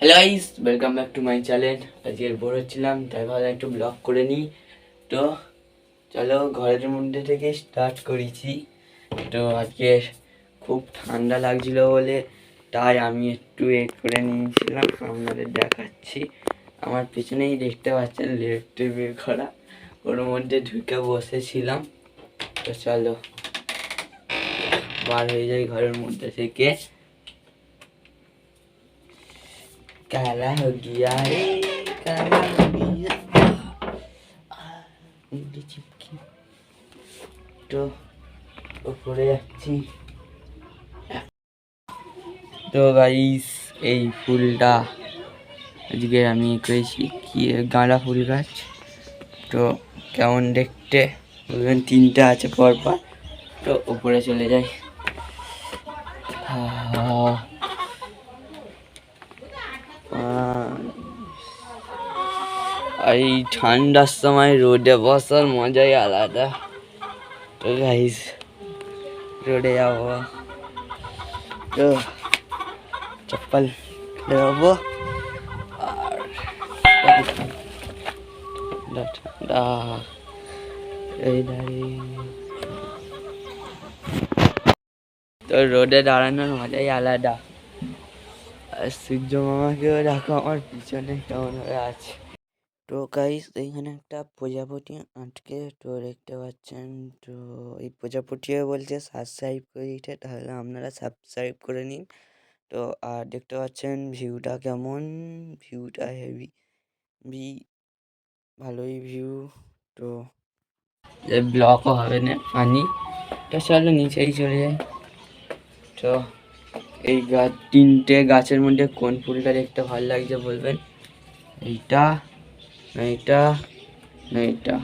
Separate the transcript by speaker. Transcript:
Speaker 1: Hello guys welcome back to my channel আজকের bore হচ্ছিলাম, তাই ভাবলাম একটু ব্লগ করে নিই। তো চলো ঘরের মধ্যে থেকে স্টার্ট করেছি। তো আজকে খুব ঠান্ডা লাগছিল বলে, তাই আমি একটু এ করে নিয়েছিলাম, আপনাদের দেখাচ্ছি। আমার পিছনেই দেখতে পাচ্ছেন লেফটে বের করা, ওর মধ্যে ঢুকে বসেছিলাম। তো চলো, বার হয়ে যাই ঘরের মধ্যে থেকে। काला हो गया रे काला हो गया উংলি চিপকি তো উপরে যাচ্ছি তো গাইস এই ফুলটা আজকে আমি করেছি কি গাঁদা ফুল গাছ তো কেমন দেখতে বলবেন তিনটা আছে পর পর তো উপরে চলে যাই আহ এই ঠান্ডার সময় রোদে বসার মজাই আলাদা। তো গাইস রোদে যাব। তো চপ্পল নেব আর ঠান্ডা ঠান্ডা। এই দাঁড়িয়ে। তো রোদে দাঁড়ানোর মজাই আলাদা। আর সূর্য মামাকেও দেখো, আমার পিছনে কেমন হয়ে আছে। তো গাইস এইখানে একটা প্রজাপতি আটকে তো দেখতে পাচ্ছেন। তো এই প্রজাপতিও বলছে সাবস্ক্রাইব করে দিতে, তাহলে আপনারা সাবস্ক্রাইব করে নিন। তো আর দেখতে পাচ্ছেন ভিউটা কেমন? ভিউটা হেভি ভি ভালোই ভিউ তো ব্লকও হবে না পানি তো চলো নিচেই চলে যাই। তো এই গাছ তিনটে গাছের মধ্যে কোন ফুলটা দেখতে ভালো লাগছে বলবেন? এইটা। না এইটা না এইটা